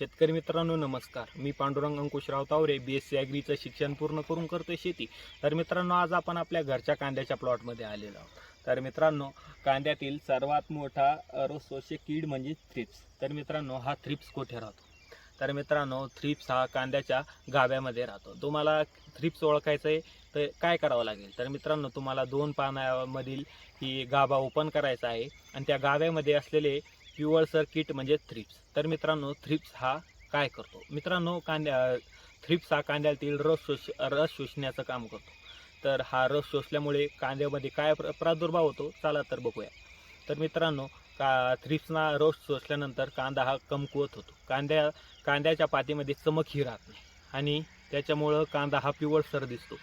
शेतकरी मित्रांनो नमस्कार. मी Pandurang Ankushrao Taware B S C ॲग्रीचं शिक्षण पूर्ण करून करतोय शेती. तर मित्रांनो आज आपण आपल्या घरच्या कांद्याच्या प्लॉटमध्ये आलेलो आहोत. तर मित्रांनो कांद्यातील सर्वात मोठा रोसोशे कीड म्हणजे थ्रिप्स. तर मित्रांनो हा थ्रिप्स कोठे राहतो? तर मित्रांनो थ्रिप्स हा कांद्याच्या गाभ्यामध्ये राहतो. तुम्हाला थ्रिप्स ओळखायचं आहे तर काय करावं लागेल? तर मित्रांनो तुम्हाला दोन पानामधील ही गाभा ओपन करायचा आहे. आणि त्या गाभ्यामध्ये असलेले पिवळसर कीट म्हणजे थ्रिप्स. तर मित्रांनो थ्रिप्स हा काय करतो? मित्रांनो कांद्या थ्रिप्स हा कांद्यातील रस शोष रस शोषण्याचं काम करतो. तर हा रस शोषल्यामुळे कांद्यामध्ये काय प्र प्रादुर्भाव होतो? चला तर बघूया. तर मित्रांनो का थ्रिप्सना रस शोषल्यानंतर कांदा हा कमकुवत होतो. कांद्या कांद्याच्या पातीमध्ये चमक ही राहत नाही. आणि त्याच्यामुळं कांदा हा पिवळसर दिसतो.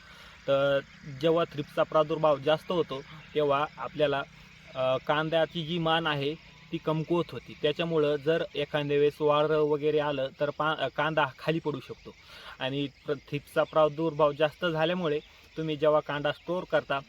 तर जेव्हा थ्रिप्सचा प्रादुर्भाव जास्त होतो तेव्हा आपल्याला कांद्याची जी मान आहे ती कमकुवत होती. त्याच्यामुळं जर एखाद्या वेळेस वाळं वगैरे आलं तर पा कांदा खाली पडू शकतो. आणि प्र थ्रिप्सचा प्रादुर्भाव जास्त झाल्यामुळे तुम्ही जेव्हा कांदा स्टोअर करता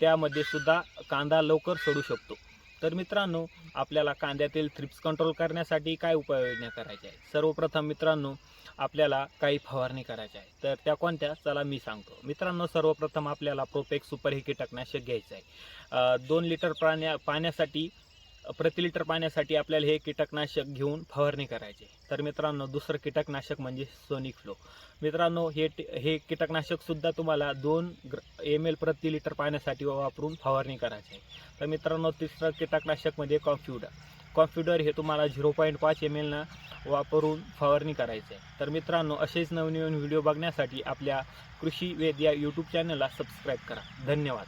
त्यामध्ये सुद्धा कांदा लवकर सोडू शकतो. तर मित्रांनो आपल्याला कांद्यातील थ्रिप्स कंट्रोल करण्यासाठी काय उपाययोजना करायच्या आहे सर्वप्रथम मित्रांनो आपल्याला काही फवारणी करायच्या आहे तर त्या कोणत्या? चला मी सांगतो. मित्रांनो सर्वप्रथम आपल्याला प्रोपेक सुपर हे कीटकनाशक घ्यायचं आहे. दोन लिटर प्राण्या पाण्यासाठी प्रति लिटर पाण्यासाठी आपल्याला हे कीटकनाशक घेऊन फवारणी करायची. तर मित्रांनो दुसरं कीटकनाशक म्हणजे सोनिक फ्लो मित्रांनो हे हे कीटकनाशकसुद्धा तुम्हाला दोन ग्र एम एल प्रति लिटर पाण्यासाठी वापरून फवारणी करायची. आहे तर मित्रांनो तिसरं कीटकनाशकमध्ये म्हणजे कॉम्प्युटर. कॉम्प्युटर हे तुम्हाला झिरो पॉईंट पाच एम एलनं वापरून फवारणी करायचे. आहे तर मित्रांनो असेच नवनवीन व्हिडिओ बघण्यासाठी आपल्या कृषी वेद या यूट्यूब चॅनलला सबस्क्राईब करा. धन्यवाद.